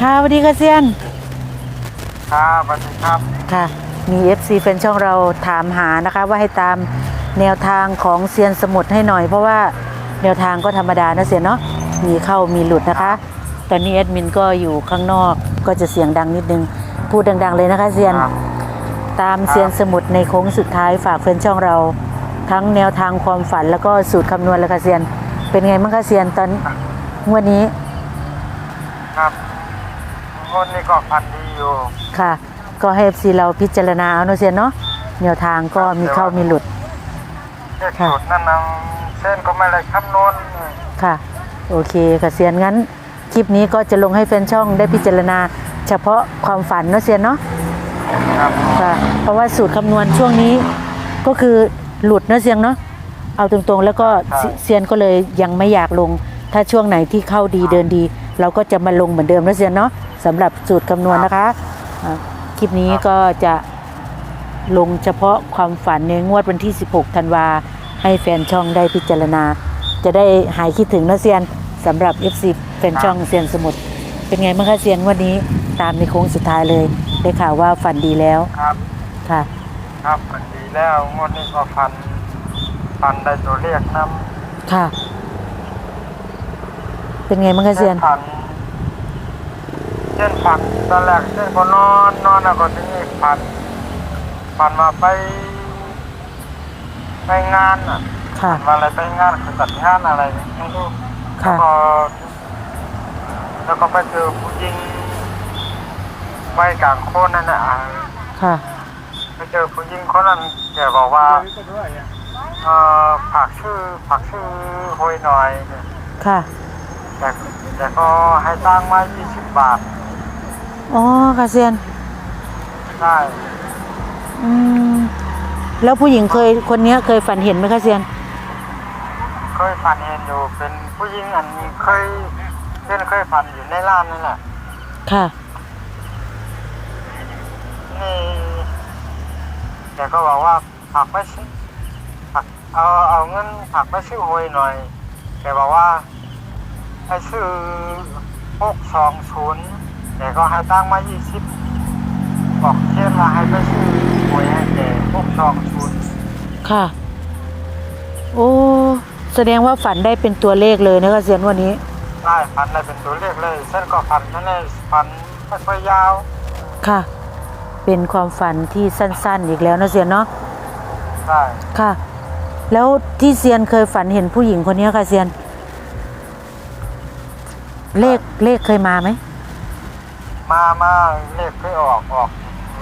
ค่ะสวัสดีค่ะเซียน ครับสวัสดีครับ ค่ะ มี FC แฟนช่องเราถามหานะคะ ว่าให้ตามแนวทางของเซียนสมุทรให้หน่อย เพราะว่าแนวทางก็ธรรมดานะเซียนเนาะ มีเข้ามีหลุดนะคะ ตอนนี้แอดมินก็อยู่ข้างนอก ก็จะเสียงดังนิดนึง พูดดัง ๆ เลยนะคะเซียน ครับ ตามเซียนสมุทรในโค้งสุดท้ายฝากแฟนช่องเรา ทั้งแนวทางความฝันแล้วก็สูตรคำนวณเลยค่ะเซียน เป็นไงบ้างคะเซียนตอนงวดนี้ ครับ คนนี้ก็พันดีอยู่ ค่ะ ก็ให้ FC เราพิจารณาเอาเนาะเซียนเนาะแนวทางก็มีเข้ามีหลุด เลขสูตรนั่นนะเส้นก็ไม่ได้คำนวณค่ะ โอเคค่ะเซียนงั้น คลิปนี้ก็จะลงให้แฟนช่องได้พิจารณา เฉพาะความฝันเนาะเซียนเนาะ ครับค่ะเพราะว่าสูตรคำนวณช่วงนี้ก็คือหลุดเนาะเซียนเนาะเอาตรงๆ แล้วก็เซเซียนก็เลยยังไม่อยากลง ถ้าช่วงไหนที่เข้าดีเดินดี เราก็จะมาลงเหมือนเดิมเนาะเซียนเนาะสำหรับสูตรคำนวณนะคะอ่าคลิปนี้ก็จะลงเฉพาะความฝันในงวดวันที่ 16 ธันวา ให้แฟนช่องได้พิจารณา จะได้หายคิดถึงเนาะเซียนสำหรับ FC แฟนช่องเซียนสมุทรเป็นไงบ้างคะเซียนวันนี้ตามในโค้งสุดท้ายเลย ได้ข่าวว่าฝันดีแล้วครับค่ะ ครับพันดีแล้วงวดนี้ก็พันพันได้ตัวเลขน้ค่ะ เป็นไงบ้างำคะเซียนพันเส้นพันตอนแรกเส้นก็นอนนอนแล้วก็ทีนี้พันพันมาไป ไปงานอะค่ะมาอะไรไปงานคือจัดงานอะไรไม่รู้ค่ะแล้วก็แล้วก็ไปเจอผู้หญิงไปกลางโคนนั่นน่ะอ่าค่ะไปเจอผู้หญิงคนนั้นแกบอกว่าเอ่อฝากชื่อฝากชื่อหวยหน่อยค่ะ แต่แต่ก็ให้ตั้งมา20บาท อ๋อค่ะเซียนได้อืม แล้วผู้หญิงเคยคนเนี้ยเคยฝันเห็นไหมคะเซียน เคยฝันเห็นอยู่เป็นผู้หญิงอันเคยเป็นเคยฝันอยู่ในร้านนั่นแหละค่ะ นี่แกก็บอกว่าฝากไปซื้อฝากเอาเอาเงินฝากไปซื้อหวยหน่อยแกบอกว่า ให้ซื้อหกสองศูนย์แกก็ให้ตั้งมายี่สิบบอกเช่นว่าให้ไปซื้อหวยให้แกหกสองศูนย์ค่ะ โอ้ แสดงว่าฝันได้เป็นตัวเลขเลยนะคะเซียนวันนี้ ได้ฟันได้เป็นตัวเลขเลยเส้นก็ฟันนั่นเลยฟันไม่ค่อยยาว ค่ะ เป็นความฝันที่สั้น ๆ อีกแล้วนะเซียนเนาะได้ค่ะ แล้วที่เซียนเคยฝันเห็นผู้หญิงคนนี้ค่ะเซียน เลขเลขเคยมาไหม มามาเลขเคยออกออก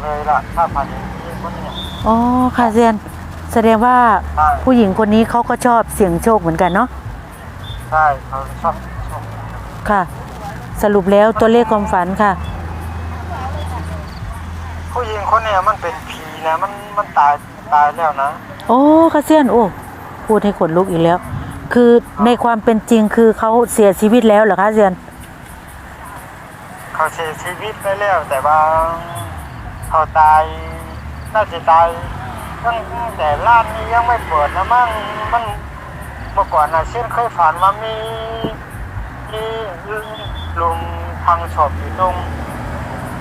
เลยล่ะถ้าพันนี้คนเนี้ยอ๋อค่ะเซียน แสดงว่าใช่ผู้หญิงคนนี้เขาก็ชอบเสี่ยงโชคเหมือนกันเนาะใช่เขาชอบชอบค่ะ สรุปแล้วตัวเลขความฝันค่ะ ผู้หญิงคนเนี้ยมันเป็นผีนะมันมันตายตายแล้วนะ โอ้ค่ะเซียนโอ้พูดให้ขนลุกอีกแล้ว คือในความเป็นจริงคือเขาเสียชีวิตแล้วเหรอคะเซียนเขาเสียชีวิตไปแล้ว แต่ว่าเขาตายน่าจะตายตั้งแต่ร้านนี้ยังไม่เปิดนะมั่งมันเมื่อก่อนนะเช่นเคยฝันว่ามีมีลุงพังศพอยู่ตรง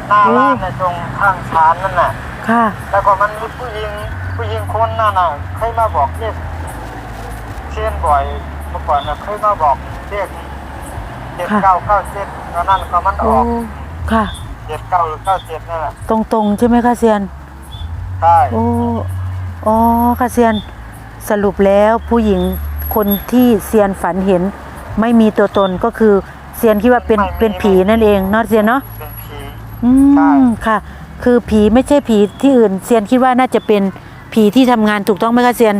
หน้าร้านในตรงข้างชานนั่นน่ะค่ะ แล้วก็มันมีผู้หญิงผู้หญิงคนนั่นน่ะเคยมาบอกเลข เช่นบ่อยเมื่อก่อนน่ะเคยมาบอกเลขเจ็ดเก้าเก้าเจ็ดตอนนั้นก็มันอโอ้อกค่ะ เจ็ดเก้าหรือเก้าเจ็ดนั่นแหละตรงๆ ใช่ไหมคะเซียน ใช่โอ้อ๋อค่ะเซียน สรุปแล้วผู้หญิงคนที่เซียนฝันเห็น ไม่มีตัวตนก็คือเซียนคิดว่าเป็นเป็นผีนั่นเองเนาะเซียนเนาะ เป็นผี อืใช่ มค่ะ คือผีไม่ใช่ผีที่อื่นเซียนคิดว่าน่าจะเป็นผีที่ทำงานถูกต้องไหมคะเซียน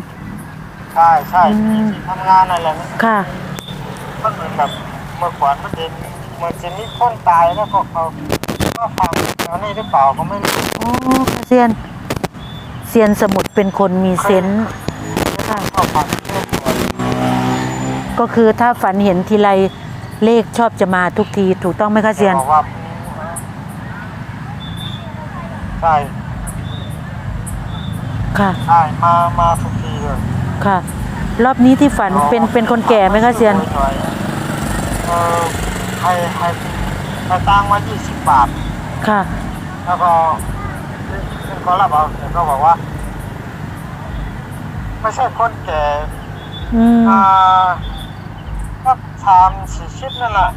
ใช่ใช่อืมที่ทำงานอะไรมันค่ะมันเหมือนแบบเมื่อก่อนมันเป็นเหมือนจะมีคนตายแล้วก็เขาก็ฟังอันนี้หรือเปล่าก็ไม่รู้อ๋อค่ะเซียน เซียนสมุดเป็นคนมีเซนส์ค่ะ ก็ฟังเชื่อก่อนก็คือถ้าฝันเห็นทีไรเลขชอบจะมาทุกที ถูกต้องไหมคะเซียน บอกว่าใช่ค่ะ ใช่มามาทุกทีเลย ค่ะ รอบนี้ที่ฝันเป็นเป็นคนแก่ไหมคะเซียนเออให้ให้ไปตังมายี่สิบบาท ค่ะ แล้วก็ซึ่งเขารับเอาแต่ก็บอกว่า ไม่ใช่คนแก่อืมอ่าก็สามสี่ชิดนั่นแหละ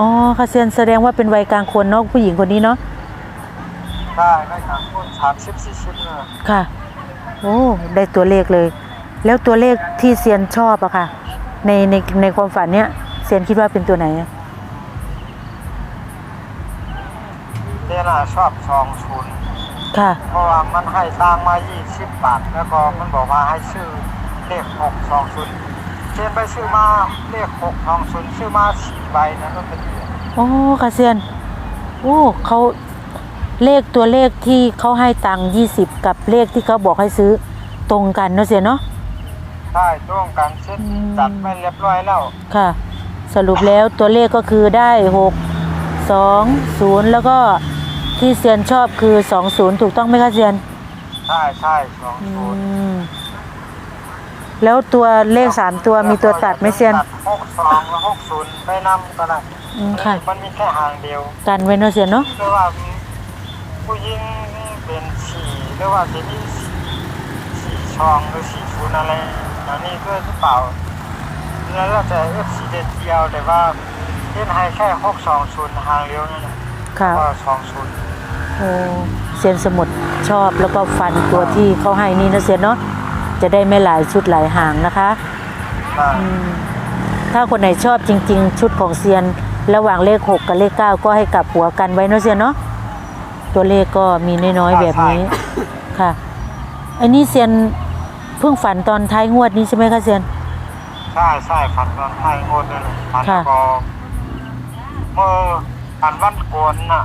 อ๋อค่ะเซียนแสดงว่าเป็นวัยกลางคนเนาะผู้หญิงคนนี้เนาะได้ได้ครับคนสามสิบสี่ชิดนั่นแหละค่ะ โอ้ ได้ตัวเลขเลย แล้วตัวเลขที่เซียนชอบอะค่ะ ในในในความฝันเนี้ยเซียนคิดว่าเป็นตัวไหนอะเดน่าชอบสองศูนย์ค่ะ เพราะว่ามันให้ตังมายี่สิบบาทแล้วก็มันบอกว่าให้ซื้อเลขหกสองศูนย์เชนไปซื้อมาเลขหกสองศูนย์ซื้อมาสี่ใบนะก็เป็นเดือนโอ้ค่ะเซียนโอ้เขาเลขตัวเลขที่เขาให้ตังค์ยี่สิบกับเลขที่เขาบอกให้ซื้อตรงกันเนาะเซียนเนาะ ได้ตรงกันเช่นอืมจัดไปเรียบร้อยแล้ว ค่ะ สรุปแล้วตัวเลขก็คือได้หกสองศูนย์แล้วก็ที่เซียนชอบคือสองศูนย์ถูกต้องไหมคะเซียน ใช่ใช่สองอืศูนย์มแล้วตัวเลขสามตัวมีตัวตัดไหมเซียนตัดหกสองและหกศูนย์ไปนำก็ได้อืมค่ะมันมีแค่หางเดียวกันไว้เนาะเซียนเนาะหรือว่าผู้หญิงเป็นสี่หรือว่าจะมีสี่ช่องหรือสี่ศูนย์อะไร อันนี้ก็หรือเปล่าแล้วเราจะเอฟสีเดียวแต่ว่าเล่นให้แค่หกสองศูนย์หางเดียวนั่นแหละค่ะก็สองศูนย์โอ้เซียนสมุดชอบแล้วก็ฟันตัวที่เขาให้นี่นะเซียนเนาะจะได้ไม่หลายชุดหลายหางนะคะได้อืมถ้าคนไหนชอบจริง ๆ ชุดของเซียน ระหว่างเลข6กับเลข9ก็ให้กลับหัวกันไว้เนาะเซียนเนาะตัวเลขก็มีน้อยๆแบบนี้ค่ะ อันนี้เซียน เพิ่งฝันตอนท้ายงวดนี้ใช่ไหมคะเซียน ใช่ใช่ฝันตอนไทยงดนั่นแหละฝันค่ะ ก็เมื่อฝันวันโกนน่ะ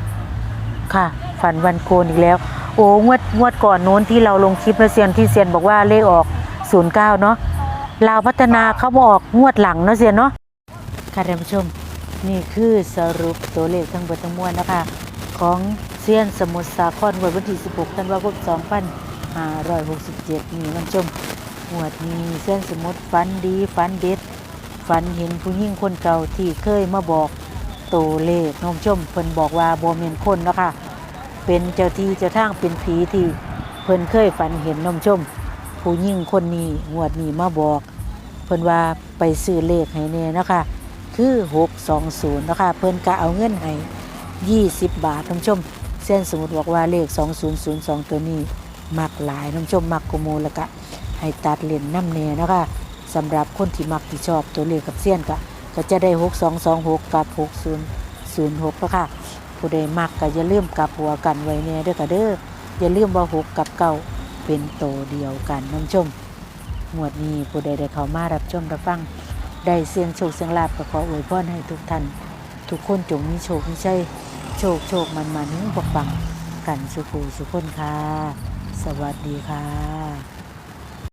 ค่ะ ฝันวันโกนอีกแล้ว โอ้งวดงวดก่อนโน้นที่เราลงคลิปนะเซียนที่เซียนบอกว่าเลขออก09เนาะลาวพัฒนาเขาบออกงวดหลังเนาะเซียนเนาะค่ะท่านผู้ชม นี่คือสรุปตัวเลขทั้งหมดทั้งมวลนะคะ ของเซียนสมุทรสาครวันที่16ธันวาคม 2567 นี่มันชมหวดนี้เซียนสมุทรฝันดีฝันเด็ดฝันเห็นผู้หญิงคนเก่าที่เคยมาบอกตัวเลขน้องชมเพิ่นบอกว่าบ่แม่นคนเนาะค่ะเป็นเจ้าที่เจ้าทางเป็นผีที่เพิ่นเคยฝันเห็นน้องชม ผู้หญิงคนนี้งวดนี้มาบอก เพิ่นว่าไปซื้อเลขให้แน่เนาะคะคือ620นะคะเพิ่นก็เอาเงินให้20 บาทท่านผู้ชม เส้นสมมุติบอกว่าเลข 2002 ตัวนี้ มักหลายนผู้ชมมักกว่าหมูแล้วก็ให้ตัดเล่นน้ำแน่นะคะสำหรับคนที่มักที่ชอบตัวเลขกับเส้นก็ก็จะได้6226กับ6006แล้วค่ะผู้ใดมักก็อย่าลืมกับหัวกันไว้แน่เด้อค่ะเด้ออย่าลืมว่าหกกับเก้าเป็นโตเดียวกันน้องชมหมวดนี้ผู้ใดได้เข้ามารับชมรับฟังได้เสียงโชคเสียงลาบก็ขออวยพรให้ทุกท่านทุกคนจงมีโชคมีชัยโชคโชคมันมันๆบกบังกันสุขูสุขคนค่ะ สวัสดีค่ะ